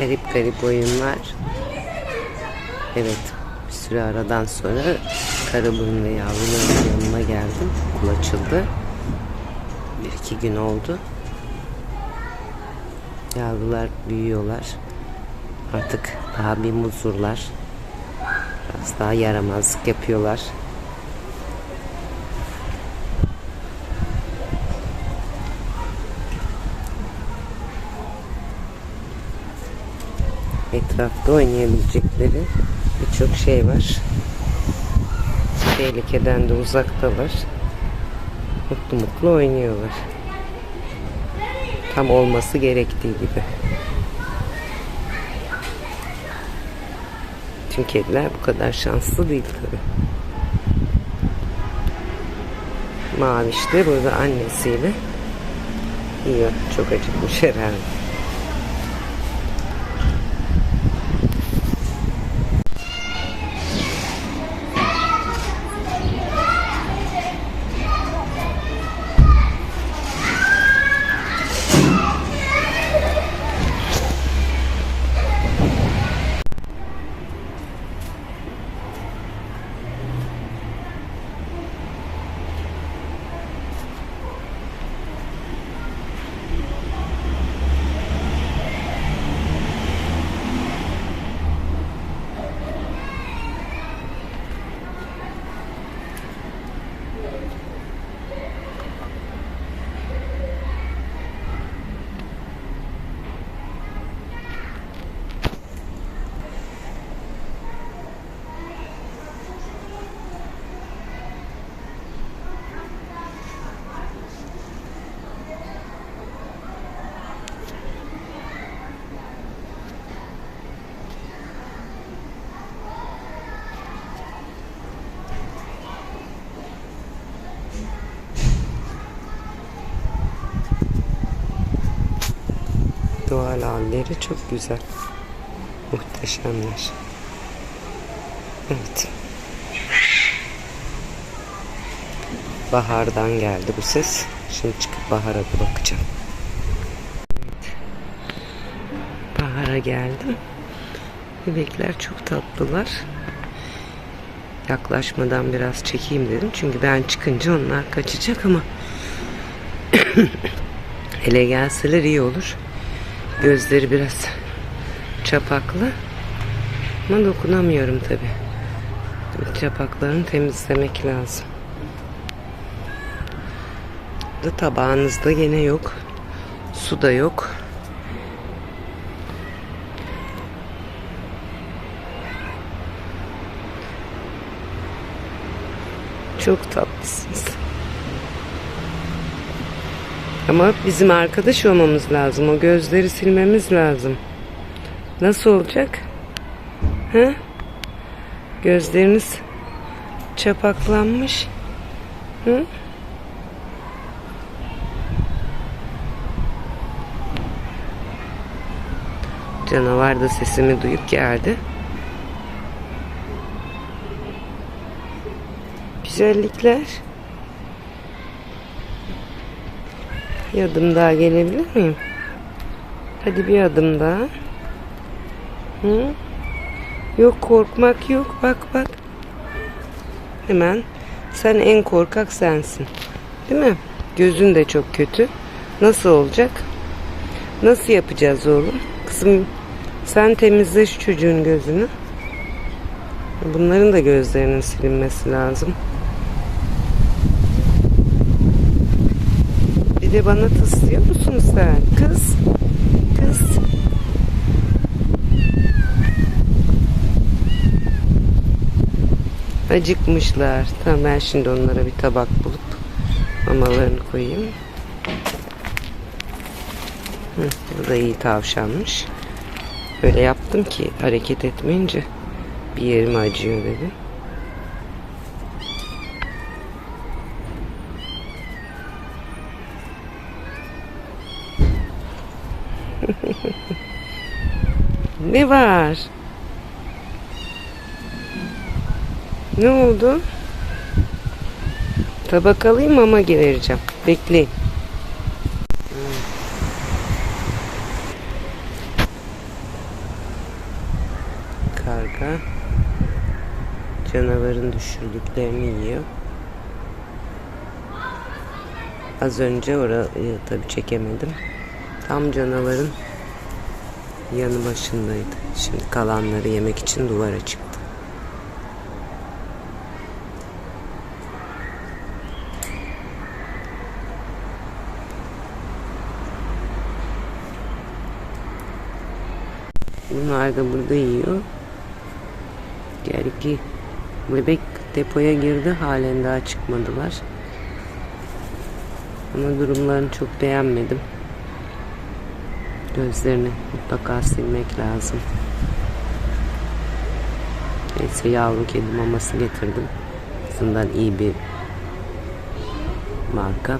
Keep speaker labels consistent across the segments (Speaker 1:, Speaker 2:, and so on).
Speaker 1: Garip garip oyunlar. Evet. Bir süre aradan sonra Karaburun ve yavruların yanına geldim. Okul açıldı. Bir iki gün oldu. Yavrular büyüyorlar. Artık daha bir muzurlar. Biraz daha yaramazlık yapıyorlar. Etrafta oynayabilecekleri birçok şey var. Tehlikeden de uzaktalar. Mutlu mutlu oynuyorlar. Tam olması gerektiği gibi. Tüm kediler bu kadar şanslı değil tabi. Maviş de burada annesiyle yiyor. Çok acıkmış herhalde. Doğal halleri çok güzel. Muhteşemler. Evet. Bahardan geldi bu ses. Şimdi çıkıp Bahar'a bir bakacağım. Evet. Bahar'a geldim. Bebekler çok tatlılar. Yaklaşmadan biraz çekeyim dedim. Çünkü ben çıkınca onlar kaçacak ama hele gelseler iyi olur. Gözleri biraz çapaklı. Ama dokunamıyorum tabi. Çapaklarını temizlemek lazım. Da tabağınızda gene yok. Su da yok. Çok tatlısınız. Ama bizim arkadaş olmamız lazım. O gözleri silmemiz lazım. Nasıl olacak? Ha? Gözleriniz çapaklanmış. Hı? Canavar da sesimi duyup geldi. Güzellikler. Bir adım daha gelebilir miyim? Hadi bir adım daha. Hı? Yok korkmak yok. Bak bak. Hemen. Sen en korkak sensin. Değil mi? Gözün de çok kötü. Nasıl olacak? Nasıl yapacağız oğlum? Kızım sen temizle şu çocuğun gözünü. Bunların da gözlerinin silinmesi lazım. Bir de bana tıslıyor musun sen? Kız. Kız. Acıkmışlar. Tamam ben şimdi onlara bir tabak bulup mamalarını koyayım. Hı, bu da iyi tavşanmış. Böyle yaptım ki hareket etmeyince bir yerim acıyor dedi. Ne var? Ne oldu? Tabak alayım mama vereceğim. Bekleyin. karga canavarın düşürdüklerini yiyor. Az önce orayı tabi çekemedim. Tam canavarın yanı başındaydı. Şimdi kalanları yemek için duvara çıktı. Bunlar da burada yiyor. Gel ki bebek depoya girdi halen daha çıkmadılar. Ama durumlarını çok beğenmedim. Gözlerini mutlaka silmek lazım. Neyse yavru kedi maması getirdim. Aslında iyi bir marka.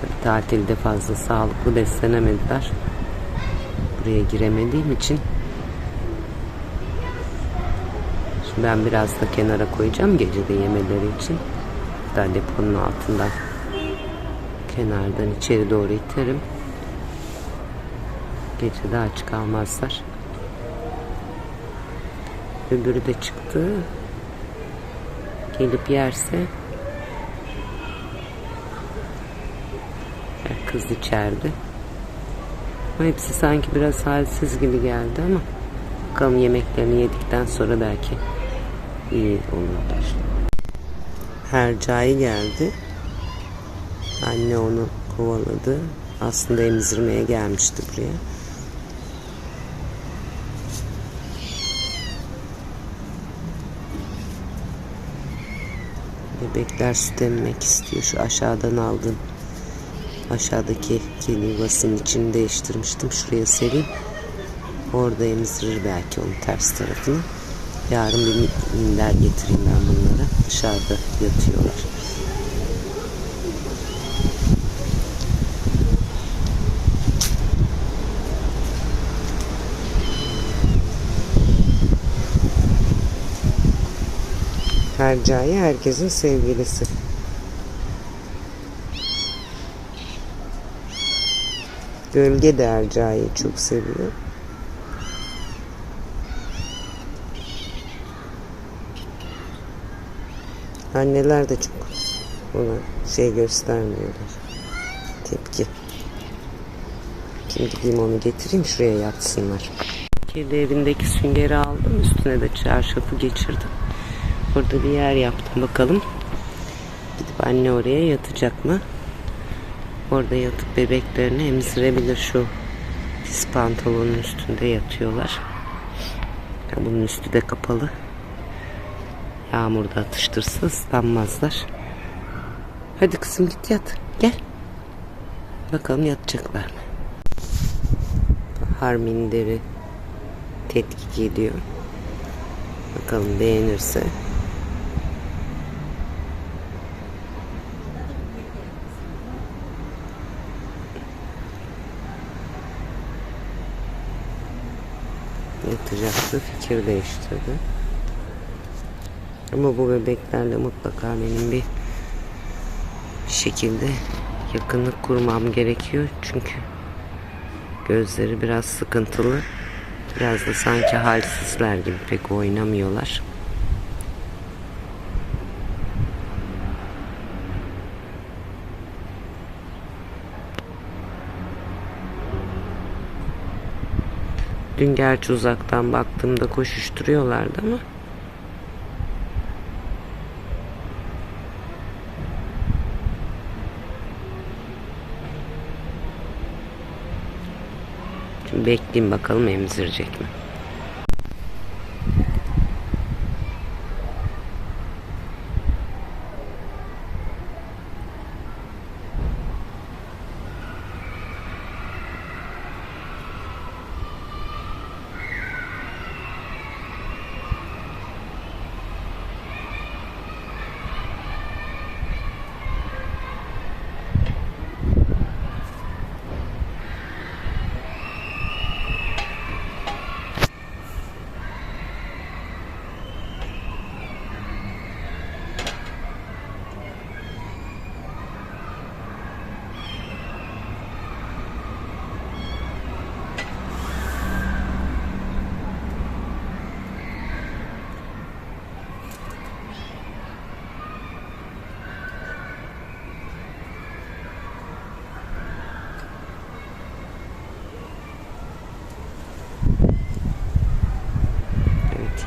Speaker 1: Tabii tatilde fazla sağlıklı beslenemediler. Buraya giremediğim için Şimdi ben biraz da kenara koyacağım gece de yemeleri için. Hatta deponun altından kenardan içeri doğru iterim. Gece de aç kalmazlar. Öbürü de çıktı. Gelip yerse kız içeride. Ama hepsi sanki biraz halsiz gibi geldi ama bakalım yemeklerini yedikten sonra belki iyi olurlar. Hercai geldi. Anne onu kovaladı. Aslında emzirmeye gelmişti buraya. Bebekler süt emmek istiyor. Şu aşağıdan aldığım aşağıdaki kedi yuvasının içini değiştirmiştim. Şuraya sereyim. Orada emzirir belki onun ters tarafını. Yarın bir minder getireyim ben bunlara. Dışarıda yatıyorlar. Hercai herkesin sevgilisi. Gölge de Hercai'yi çok seviyor. Anneler de çok ona şey göstermiyorlar. Tepki. Şimdi gideyim onu getireyim şuraya yatsınlar. Kedi evindeki süngeri aldım. Üstüne de çarşafı geçirdim. Orada bir yer yaptım bakalım. Gidip anne oraya yatacak mı? Orada yatıp bebeklerini emzirebilir şu pis pantolonun üstünde yatıyorlar. Ya bunun üstü de kapalı. Yağmurda atıştırsa ıslanmazlar. Hadi kızım git yat. Gel. Bakalım yatacaklar mı? Bahar minderi tetkik ediyor. Bakalım beğenirse yatacaktı. Fikir değiştirdi. Ama bu bebeklerle mutlaka benim bir, şekilde yakınlık kurmam gerekiyor. Çünkü gözleri biraz sıkıntılı. Biraz da sanki halsizler gibi pek oynamıyorlar. Dün gerçi uzaktan baktığımda koşuşturuyorlardı ama Şimdi bekleyeyim bakalım emzirecek mi?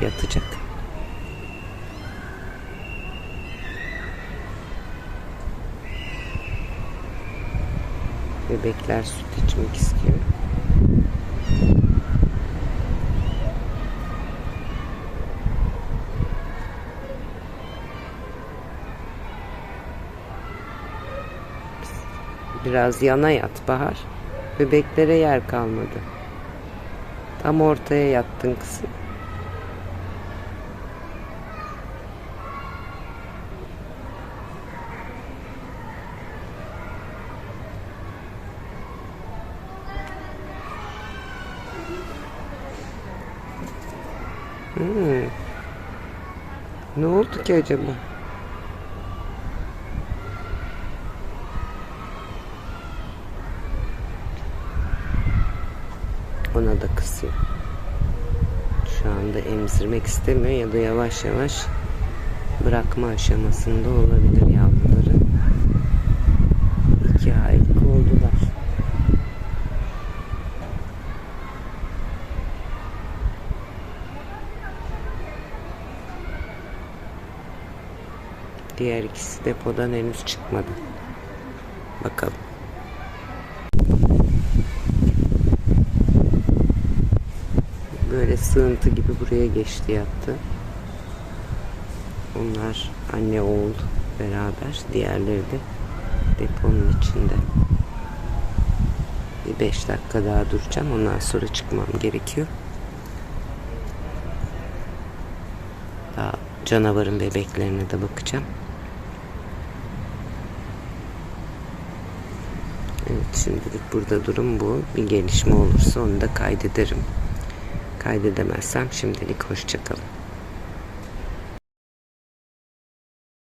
Speaker 1: Yatacak. Bebekler süt içmek istiyor. Biraz yana yat Bahar. Bebeklere yer kalmadı. Tam ortaya yattın kızım. Ne oldu ki acaba? Ona da kısıyor. Şu anda emzirmek istemiyor ya da yavaş yavaş bırakma aşamasında olabilir Diğer ikisi depodan henüz çıkmadı. Bakalım. Böyle sığıntı gibi buraya geçti yattı. Onlar anne oğul beraber. Diğerleri de deponun içinde. Bir beş dakika daha duracağım. Ondan sonra çıkmam gerekiyor. Daha canavarın bebeklerine de bakacağım. Evet şimdilik burada durum bu. Bir gelişme olursa onu da kaydederim. Kaydedemezsem şimdilik hoşçakalın.